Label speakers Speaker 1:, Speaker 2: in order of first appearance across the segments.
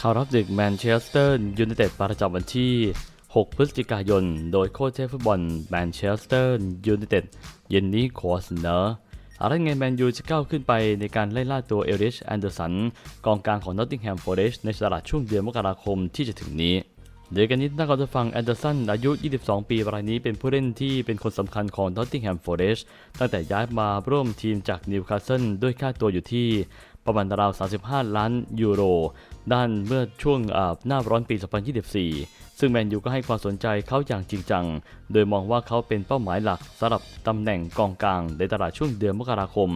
Speaker 1: ข่าวรับดึกแมนเชสเตอร์ยูไนเต็ดประจำวันที่ 6 พฤศจิกายน โดยโค้ชเทพฟุตบอลแมนเชสเตอร์ยูไนเต็ดเย็นนี้ขอเสนออะไรไงแมนยูจะก้าวขึ้นไปในการไล่ล่าตัวเอริชแอนเดอร์สัน กองกลางของนอตติงแฮมฟอเรสต์ในตลาดช่วงเดือนมกราคมที่จะถึงนี้เดี๋ยวกันนี้นักกอล์ฟฟังแอนเดอร์สันอายุ 22 ปีรายนี้เป็นผู้เล่นที่เป็นคนสำคัญของนอตติงแฮมฟอเรสต์ตั้งแต่ย้ายมาร่วมทีมจากนิวคาสเซิลด้วยค่าตัวอยู่ที่ ประมาณราว 35 ล้านยูโร ด้านเมื่อช่วงอ่าหน้าร้อนปี 2024 ซึ่งแมนยูก็ให้ความสนใจเขาอย่างจริงจัง โดยมองว่าเขาเป็นเป้าหมายหลักสำหรับตำแหน่งกองกลางในตลาดช่วงเดือนมกราคม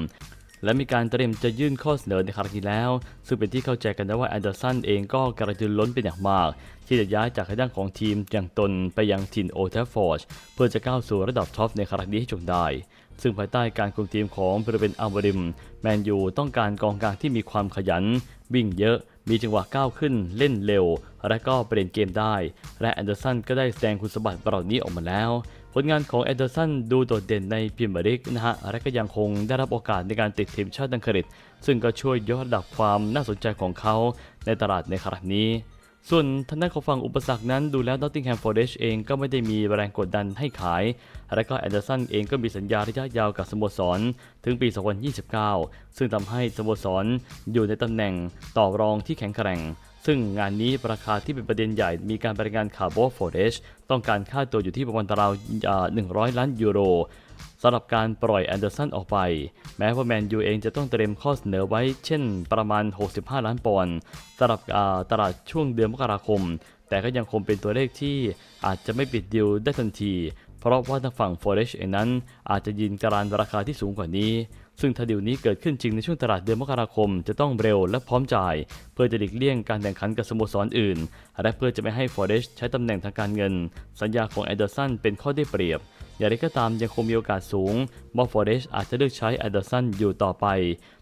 Speaker 1: และมีการเตรียมจะยื่นข้อเสนอในครั้งนี้แล้ว ซึ่งเป็นที่เข้าใจกันได้ว่าแอนเดอร์สันเองก็กระตือรือร้นเป็นอย่างมาก ที่จะย้ายจากทางด้านของทีมอย่างตนไปยังถิ่นโอเทฟฟอร์ดเพื่อจะก้าวสู่ระดับท็อปในครั้งนี้ให้จงได้ ซึ่งภายใต้การคุมทีมของบริเวนอัลวาริม แมนยูต้องการกองกลางที่มีความขยัน วิ่งเยอะ มีจังหวะก้าวขึ้น เล่นเร็ว และก็เปลี่ยนเกมได้ และแอนเดอร์สันก็ได้แสดงคุณสมบัติเหล่านี้ออกมาแล้ว ผลงานของแอนเดอร์สันดูโดดเด่นในพรีเมียร์ลีกนะฮะ และก็ยังคงได้รับโอกาสในการติดทีมชาติอังกฤษ ซึ่งก็ช่วยยกระดับความน่าสนใจของเขาในตลาดในครั้งนี้ ส่วนทางด้านของฝั่งอุปสรรคนั้นดูแล้วนอตติงแฮมฟอร์เรสเองก็ไม่ได้มีแรงกดดันให้ขาย และก็แอนเดอร์สันเองก็มีสัญญาระยะยาวกับสโมสร ถึงปี 2029 ซึ่งทำให้สโมสรอยู่ในตำแหน่งต่อรองที่แข็งแกร่ง ซึ่งงานนี้ราคาที่เป็นประเด็นใหญ่มีการรายงานข่าวว่าฟอร์เรสต้องการค่าตัวอยู่ที่ประมาณราวอ่า100 ล้านยูโร สำหรับการปล่อยแอนเดอร์สันออกไป แม้ว่าแมนยูเองจะต้องเตรียมข้อเสนอไว้เช่นประมาณ 65 ล้านปอนด์สำหรับตลาดช่วงเดือนมกราคม แต่ก็ยังคงเป็นตัวเลขที่อาจจะไม่ปิดดิวได้ทันที เพราะว่าทางฝั่ง f o r e s t เองนั้นอาจจะยินการันราคาที่สูงกว่านี้ ซึ่งถ้าดิวนี้เกิดขึ้นจริงในช่วงตลาดเดือนมกราคม จะต้องเร็วและพร้อมจ่าย เพื่อจะหลีกเลี่ยงการแข่งขันกับสโมสรอื่น และเพื่อจะไม่ให้ f o r e s t ใช้ตำแหน่งทางการเงิน สัญญาของแอนเดอร์สันเป็นข้อได้เปรียบ อย่างไรก็ตามยังคงมีโอกาสสูงว่าฟอร์เรสอาจจะเลือกใช้แอนเดอร์สันอยู่ต่อไป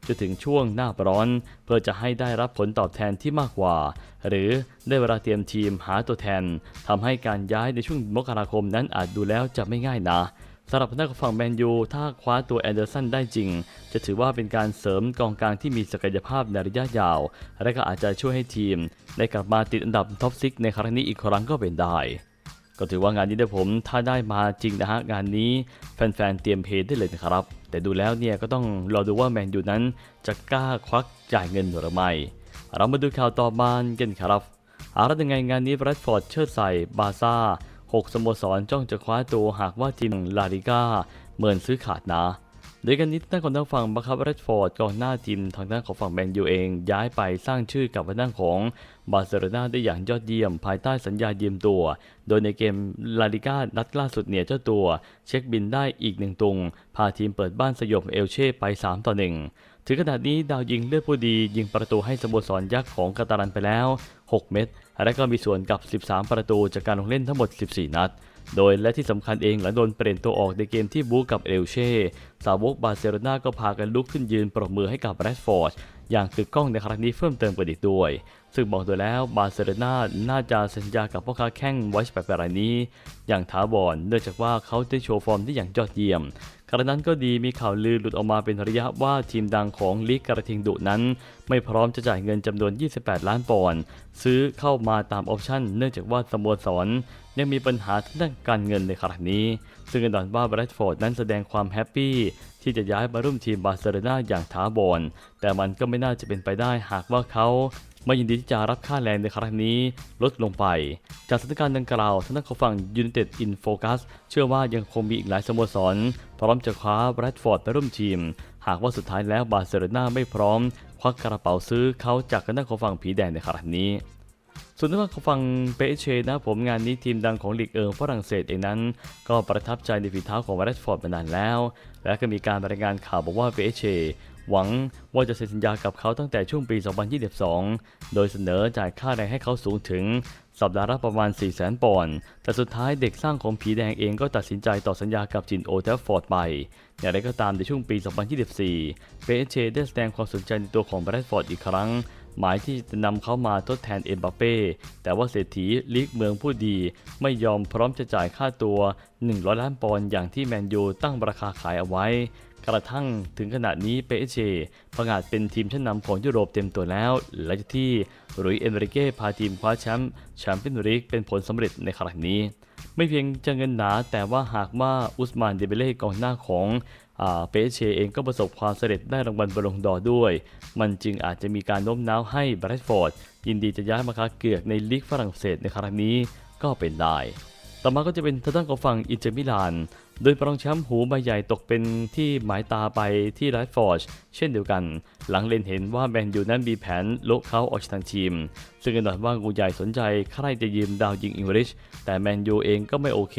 Speaker 1: จนถึงช่วงหน้าร้อน เพื่อจะให้ได้รับผลตอบแทนที่มากกว่า หรือได้เวลาเตรียมทีมหาตัวแทนทำให้การย้ายในช่วงมกราคมนั้นอาจดูแล้วจะไม่ง่ายนะ สำหรับนักฝั่งแมนยูถ้าคว้าตัวแอนเดอร์สันได้จริง จะถือว่าเป็นการเสริมกองกลางที่มีศักยภาพในระยะยาว และก็อาจจะช่วยให้ทีม ได้กลับมาติดอันดับท็อปซิกในครั้งนี้อีกครั้งก็เป็นได้ ก็ถือว่างานนี้ได้ผมถ้าได้มาจริงนะฮะ งานนี้แฟนๆเตรียมเพย์ได้เลยนะครับ แต่ดูแล้วเนี่ยก็ต้องรอดูว่าแมนยูนั้นจะกล้าควักจ่ายเงินหรือไม่เรามาดูข่าวต่อมากันครับอารัยังไงงานนี้แบรดฟอร์ดเชิดใส่บาซ่า 6 สโมสรจ้องจะคว้าตัวหากว่าทีมลาลิก้าเหมือนซื้อขาดนะโดยกันนี้ด้านของทางฝั่งบัคคับเรดฟอร์ดกองหน้าทีมทางด้านของฝั่งแมนยูเองย้ายไปสร้างชื่อกับทางด้านของบาร์เซโลนาได้อย่างยอดเยี่ยม ภายใต้สัญญายืมตัว โดยในเกมลาลิก้านัดล่าสุดเนี่ยเจ้าตัว เช็คบินได้อีกหนึ่งตุง พาทีมเปิดบ้านสยบเอลเช่ไป 3 ต่อ 1 ถึงขนาดนี้ดาวยิงเลือดผู้ดียิงประตูให้สโมสรยักษ์ของกาตาลันไปแล้ว 6 เม็ด และก็มีส่วนกับ 13 ประตูจากการลงเล่นทั้งหมด 14 นัด โดยและที่สำคัญเองหลังโดนเปลี่ยนตัวออกในเกมที่บู๊กับเอลเช่ สาวกบาร์เซโลนาก็พากันลุกขึ้นยืนปรบมือให้กับแรดฟอร์ด อย่างตึกกล้องในครั้งนี้เพิ่มเติมกันอีกด้วย ซึ่งบอกตัวแล้วบาร์เซโลนาน่าจะสัญญากับพ่อค้าแข้งไวส์แบบรายนี้ อย่างถาวรเนื่องจากว่าเขาได้โชว์ฟอร์มที่อย่างยอดเยี่ยมกระนั้นก็ดีมีข่าวลือหลุดออกมาเป็นระยะว่าทีมดังของลีกกระทิงดุนั้น ไม่พร้อมจะจ่ายเงินจำนวน 28 ล้านปอนด์ซื้อเข้ามาตามออปชั่น เนื่องจากว่าสโมสรยังมีปัญหาทางด้านการเงินในครั้งนี้ ซึ่งกันดอนว่าแบรดฟอร์ดนั้นแสดงความแฮปปี้ที่จะย้ายมาร่วมทีมบาร์เซโลนาอย่างท้าบอนแต่มันก็ไม่น่าจะเป็นไปได้หากว่าเขาไม่ยินดีที่จะรับค่าแรงในครั้งนี้ลดลงไป จากสถานการณ์ดังกล่าวทางด้านของฝั่งยู n นเต็ดอินโฟกัสเชื่อว่ายังคงมีอีกหลายสโมสร พร้อมจะคว้าแบรดฟอร์ดไปร่วมทีม หากว่าสุดท้ายแล้วบาร์เซโลนาไม่พร้อม ควักกระเป๋าซื้อเขาจากทางด้านของฝั่งผีแดงในครั้งนี้ ส่วนทางด้านของฝั่งเปเชนะผมงานนี้ทีมดังของลีกเอิงฝรั่งเศสเองนั้น ก็ประทับใจในฝีเท้าของแรดฟอร์ดมานานแล้ว และก็มีการรายงานข่าวบอกว่าเปเชหวังว่าจะเซ็นสัญญากับเขาตั้งแต่ช่วงปี 2022 โดยเสนอจ่ายค่าแรงให้เขาสูงถึงสัปดาห์ละประมาณ 4 0 0 0 0 0 ปอนด์ แต่สุดท้ายเด็กสร้างของผีแดงเองก็ตัดสินใจต่อสัญญากับจินโอเทฟฟอร์ดไป อย่างไรก็ตามในช่วงปี 2024 เปเชได้แสดงความสนใจในตัวของแบรดฟอร์ดอีกครั้ง หมายที่จะนำเขามาทดแทนเอ็มบัปเป้แต่ว่าเศรษฐีลีกเมืองผู้ดี ไม่ยอมพร้อมจะจ่ายค่าตัว 100 ล้านปอนด์อย่างที่แมนยูตั้งราคาขายเอาไว้ กระทั่งถึงขณะนี้เปเชประกาศเป็นทีมชั้นนำของยุโรปเต็มตัวแล้วหลังจากที่รุยเอนริเก้พาทีมคว้าแชมป์แชมเปี้ยนลีกเป็นผลสำเร็จในครั้งนี้ ไม่เพียงจะเงินหนาแต่ว่าหากว่าอุสมานเดเบเล่กองหน้าของ เปเชเองก็ประสบความสำเร็จได้รางวัลบอลลงดอร์ด้วย มันจึงอาจจะมีการโน้มน้าวให้แบรดฟอร์ดยินดีจะย้ายมาค้าเกือกในลีกฝรั่งเศสในครั้งนี้ก็เป็นได้ ต่อมาก็จะเป็นทางด้านของฝั่งอินเตอร์มิลาน โดยปรองแชมป์หูใบใหญ่ตกเป็นที่หมายตาไปที่ไรฟอร์ดเช่นเดียวกัน หลังเลนเห็นว่าแมนยูนั้นมีแผนโละเขาออกจากทางทีม ซึ่งกันหน่อยว่างูใหญ่สนใจใครจะยืมดาวยิงอังกฤษแต่แมนยูเองก็ไม่โอเค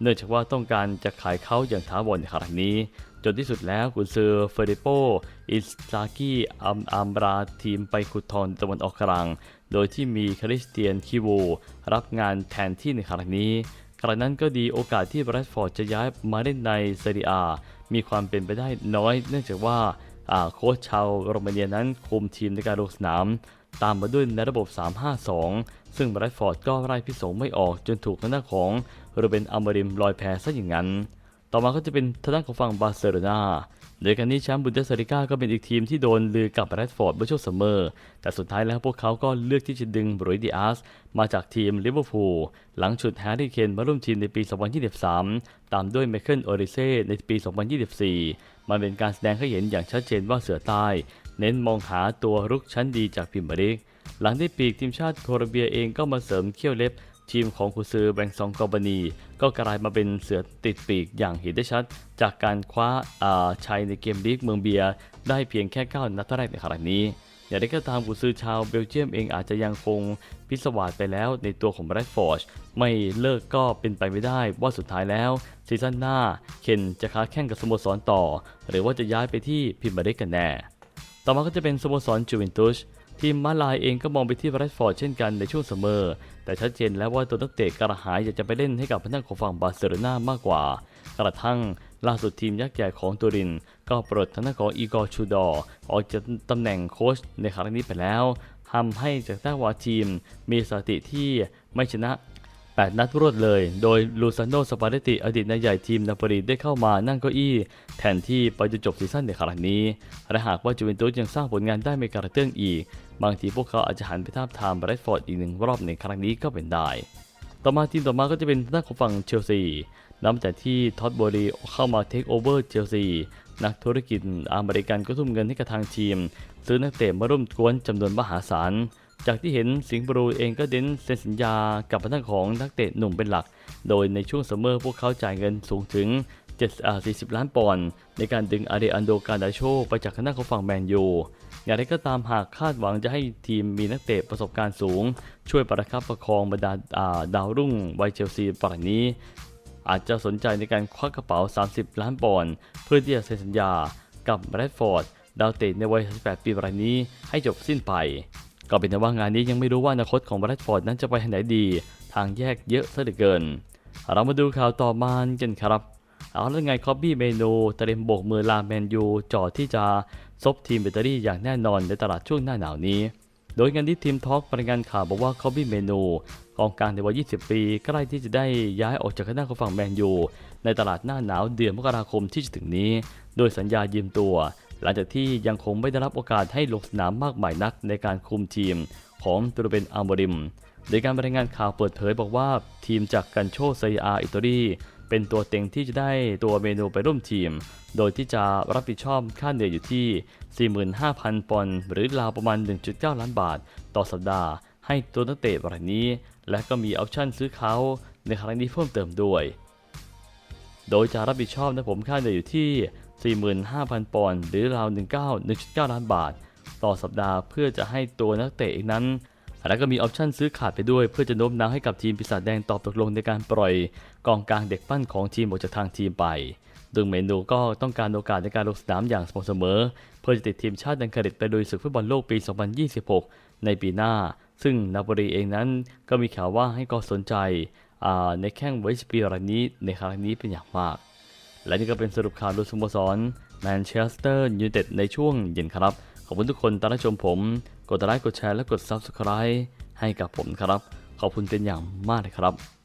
Speaker 1: เนื่องจากว่าต้องการจะขายเขาอย่างท้าวรในครั้งนี้ จนที่สุดแล้วกุนซือเฟเดโปอิสซากิอัมอัมบราทีมไปขุดทองตะวันออกกลาง โดยที่มีคริสเตียนคิโวรับงานแทนที่ในครั้งนี้ครั้งนั้นก็ดีโอกาสที่แบรดฟอร์ดจะย้ายมาเล่นในเซเรียมีความเป็นไปได้น้อย เนื่องจากว่าโค้ชชาวโรมาเนียนั้นคุมทีมในการลงสนาม ตามมาด้วยในระบบ 3-5-2 ซึ่งแบรดฟอร์ดก็ไล่พิสงไม่ออกจนถูกทางด้าของโรเบนอัมบริมลอยแพซะอย่างนั้น ต่อมาก็จะเป็นทางด้านของฝั่งบาร์เซโลนาโดยการนี้แชมป์บุนเดสลิก้าก็เป็นอีกทีมที่โดนลือกับแรดฟอร์ดเมื่อช่วงซัมเมอร์แต่สุดท้ายแล้วพวกเขาก็เลือกที่จะดึงบรูดิอาสมาจากทีมลิเวอร์พูลหลังฉุดแฮร์รี่เคนมาร่วมทีมในปี 2023 ตามด้วยไมเคิลโอริเซ่ในปี 2024 มันเป็นการแสดงให้เห็นอย่างชัดเจนว่าเสือใต้เน้นมองหาตัวรุกชั้นดีจากพิมพ์บริก หลังได้ปีกทีมชาติโคลอมเบียเองก็มาเสริมเขี้ยวเล็บ ทีมของคุซือแบงซองกอบานี ก็กลายมาเป็นเสือติดปีกอย่างเห็นได้ชัด จากการคว้าอ่าชัยในเกมลีกเมืองเบียร์ได้เพียงแค่ 9 นัดแรกในครั้งนี้อย่างไรก็ตามกุซือชาวเบลเยียมเองอาจจะยังคงพิศวาสไปแล้วในตัวของแบรดฟอร์ดไม่เลิกก็เป็นไปไม่ได้ว่าสุดท้ายแล้ว ซีซั่นหน้าเคนจะค้าแข่งกับสโมสรต่อ หรือว่าจะย้ายไปที่พิมพ์บริกกันแน่ ต่อมาก็จะเป็นสโมสรจูเวนตุส ทีมมาลายเองก็มองไปที่แบรดฟอร์ดเช่นกันในช่วงเสมอ แต่ชัดเจนแล้วว่าตัวนักเตะกระหายอยากจะไปเล่นให้กับพนักของฝั่งบาร์เซโลนามากกว่า กระทั่งล่าสุดทีมยักษ์ใหญ่ของตูริน ก็ปลดทางด้านของอีกอร์ชูดอออกจากตำแหน่งโค้ชในครั้งนี้ไปแล้วทำให้จากต้าว่าทีมมีสถิติที่ไม่ชนะ 8 นัดรวดเลย โดยลูซานโนสปาเดติอดีตนายใหญ่ทีมนาโปลีได้เข้ามานั่งเก้าอี้ แทนที่ไปจนจบซีซั่นในครั้งนี้ และหากว่าจูเวนตุสยังสร้างผลงานได้ไม่กระเตื้องอีก บางทีพวกเขาอาจจะหันไปทาบทามแบรดฟอร์ดอีกหนึ่งรอบในครั้งนี้ก็เป็นได้ ต่อมาทีมต่อมาก็จะเป็นทางด้านของฝั่งเชลซีนับจากที่ท็อตบอรีเข้ามาเทคโอเวอร์เชลซีนักธุรกิจอเมริกันก็ทุ่มเงินให้กับทางทีม ซื้อนักเตะมาร่วมกวนจำนวนมหาศาล จากที่เห็นสิงห์บรูเองก็เด้นเซ็นสัญญากับทางของนักเตะหนุ่มเป็นหลัก โดยในช่วงซัมเมอร์พวกเขาจ่ายเงินสูงถึง740 ล้านปอนด์ในการดึงอาเดอันโดการดาโชไปจากคณะของฝั่งแมนยูอย่างไรก็ตามหากคาดหวังจะให้ทีมมีนักเตะประสบการณ์สูง ช่วยประคับประคองบรรดาาดาวรุ่งไวเชลซีป่านนี้ อาจจะสนใจในการควักกระเป๋า 30 ล้านปอนด์เพื่อที่จะเซ็นสัญญากับแรดฟอร์ด ดาวเตะในวัย38ปีรายนี้ให้จบสิ้นไป ก็เป็นแต่ว่างานนี้ยังไม่รู้ว่าอนาคตของแรดฟอร์ดนั้นจะไปทางไหนดี ทางแยกเยอะซะเหลือเกิน เรามาดูข่าวต่อมากันครับ เอาแล้วไงคอบบี้เมนูเตรียมโบกมือลาแมนยูจอที่จะซบทีมแบตเตอรี่อย่างแน่นอนในตลาดช่วงหน้าหนาวนี้ โดยงานที่ทีมทอล์กรายงานข่าวบอกว่าคอบบี้เมนูกองกลางในวัย 20 ปีใกล้ที่จะได้ย้ายออกจากคณะของฝั่งแมนยูในตลาดหน้าหนาวเดือนมกราคมที่จะถึงนี้ โดยสัญญายืมตัว หลังจากที่ยังคงไม่ได้รับโอกาสให้ลงสนามมากมายนักในการคุมทีมของตุรเบนอัลโมริม โดยการรายงานข่าวเปิดเผยบอกว่าทีมจากกันโชไซอาอิตาลีเป็นตัวเต็งที่จะได้ตัวเมนูไปร่วมทีม โดยที่จะรับผิดชอบค่าเหนื่อยอยู่ที่ 45,000 ปอนด์หรือราวประมาณ 1.9 ล้านบาท ต่อสัปดาห์ ให้ตัวนักเตะรายนี้ และก็มีออปชั่นซื้อเขาในครั้งนี้เพิ่มเติมด้วย โดยจะรับผิดชอบนะผมค่าเหนื่อยอยู่ที่ 45,000 ปอนด์หรือราว 19 1.9 ล้านบาท ต่อสัปดาห์เพื่อจะให้ตัวนักเตะอีกนั้นและก็มีออปชันซื้อขาดไปด้วยเพื่อจะโน้มน้าวให้กับทีมปีศาจแดงตอบตกลงในการปล่อยกองกลางเด็กปั้นของทีมออกจากทางทีมไปดึงเมนูก็ต้องการโอกาสในการลงสนามอย่างสม่ำเสมอ เพื่อจะติดทีมชาติดังคริตไปโดยศึกฟุตบอลโลกปี 2026 ในปีหน้า ซึ่งนาโปลีเองนั้นก็มีข่าวว่าให้ก็สนใจในแข้งไวสปีรายนี้ในครั้งนี้เป็นอย่างมาก และนี่ก็เป็นสรุปข่าวดูสโมสรแมนเชสเตอร์ยูไนเต็ดในช่วงเย็นครับ ขอบคุณทุกคนตามรับชมผม กดไลค์กดแชร์และกด Subscribe ให้กับผมครับ ขอบคุณเป็นอย่างมากเลยครับ